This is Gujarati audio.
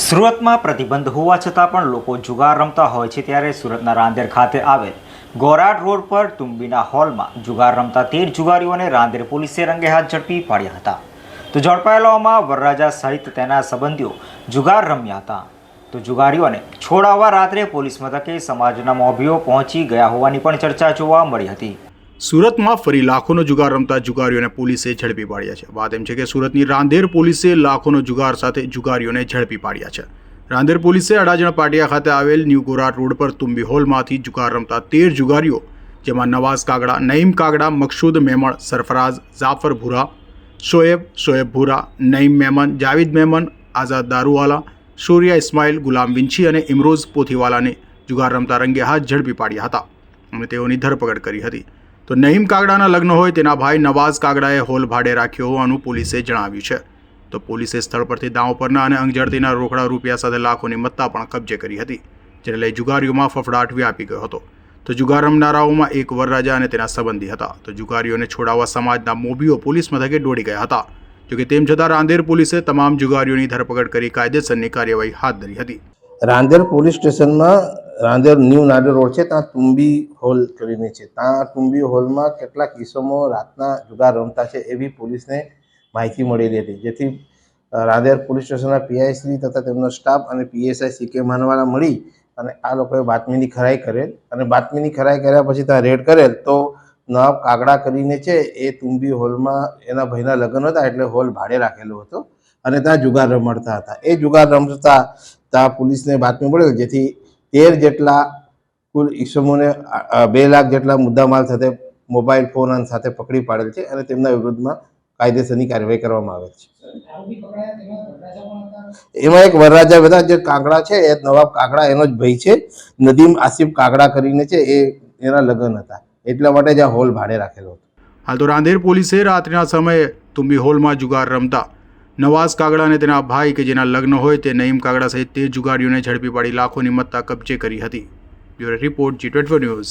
સુરતમાં પ્રતિબંધ હોવા છતાં પણ લોકો જુગાર રમતા હોય છે ત્યારે સુરતના રાંદેર ખાતે આવેલ ગોરાડ રોડ પર તુંબીના હોલમાં જુગાર રમતા તેર જુગારીઓને રાંદેર પોલીસે રંગે હાથ ઝડપી પાડ્યા હતા. તો ઝડપાયેલાઓમાં વરરાજા સહિત તેના સંબંધીઓ જુગાર રમ્યા હતા. તો જુગારીઓને છોડાવવા રાત્રે પોલીસ મથકે સમાજના મોભીઓ પહોંચી ગયા હોવાની પણ ચર્ચા જોવા મળી હતી. સુરતમાં ફરી લાખોનો જુગાર રમતા જુગારીઓને પોલીસે ઝડપી પાડ્યા છે. વાત એમ છે કે સુરતની રાંદેર પોલીસે લાખોનો જુગાર સાથે જુગારીઓને ઝડપી પાડ્યા છે. રાંદેર પોલીસે અડાજણ પાટિયા ખાતે આવેલ ન્યૂ ગોરાટ રોડ પર તુંબી હોલમાંથી જુગાર રમતા તેર જુગારીઓ, જેમાં નવાઝ કાગડા, નઈમ કાગડા, મકસૂદ મેમણ, સરફરાઝ, જાફર ભૂરા, શોએબ શોએબ ભૂરા, નઈમ મેમન જાવિદ મેમન આઝાદ દારૂવાલા સૂર્યા ઇસ્માઇલ, ગુલામ વિંછી અને ઇમરોઝ પોથીવાલાને જુગાર રમતા રંગે હાથ ઝડપી પાડ્યા હતા અને તેઓની ધરપકડ કરી હતી. તો નહીમ કાગડાના લગ્ન હોય તેના ભાઈ નવાઝ કાગડાએ હોલ ભાડે રાખ્યો હોવાનું પોલીસે જણાવ્યું છે. તો પોલીસે સ્થળ પરથી દાવ પરના અને અંગઝડતીના રોકડા રૂપિયા સાથે લાખોની મત્તા પણ કબજે કરી હતી, જેને લઈ જુગારીઓમાં ફફડાટ વ્યાપી ગયો હતો. તો જુગાર રમનારાઓમાં એક વરરાજા અને તેના સંબંધી હતા. તો જુગારીઓને છોડાવવા સમાજના મોભીઓ પોલીસ મથકે દોડી ગયા હતા. જોકે તેમ છતાં રાંદેર પોલીસે તમામ જુગારીઓની ધરપકડ કરી કાયદેસરની કાર્યવાહી હાથ ધરી હતી. રાંદેર પોલીસ સ્ટેશનમાં રાંદેર ન્યૂ નાડર રોડ છે, ત્યાં તુંબી હોલ કરીને છે. ત્યાં તુંબી હોલમાં કેટલાક કિસ્સોમાં રાતના જુગાર રમતા છે એવી પોલીસને માહિતી મળેલી હતી. જેથી રાંદેર પોલીસ સ્ટેશનના પીઆઈસી તથા તેમનો સ્ટાફ અને પીએસઆઈ સી કે માનવાળા મળી અને આ લોકોએ બાતમીની ખરાઈ કરેલ અને બાતમીની ખરાઈ કર્યા પછી ત્યાં રેડ કરેલ તો નવાબ કાગડા કરીને છે એ તુંબી હોલમાં એના ભાઈના લગ્ન હતા એટલે હોલ ભાડે રાખેલો હતો અને ત્યાં જુગાર રમાડતા હતા. એ જુગાર રમતા ત્યાં પોલીસને બાતમી મળેલ જેથી તેર જેટલા કુલ અ, બે લાખ જેટલા મુદ્દામાલ સાથે મોબાઈલ ફોન સાથે પકડી પાડેલ છે અને તેમના વિરુદ્ધમાં કાયદેસરની કાર્યવાહી કરવામાં આવેલ છે. એમાં એક વરરાજા બધા જે કાગડા છે એ નવાબ કાગડા એનો જ ભાઈ છે. નદીમ આસિફ કાગડા કરીને છે એ એના લગ્ન હતા. એટલા માટે જ આ હોલ ભાડે રાખેલો હતો. હાલ તો રાંદેર પોલીસે રાત્રિના સમયે તુંબી હોલમાં જુગાર રમતા નવાઝ કાગડા અને તેના ભાઈ કે જેના લગ્ન હોય તે નઈમ કાગડા સહિત તે જુગારીઓને ઝડપી પાડી લાખોની મત્તા કબજે કરી હતી. Bureau report G twenty news.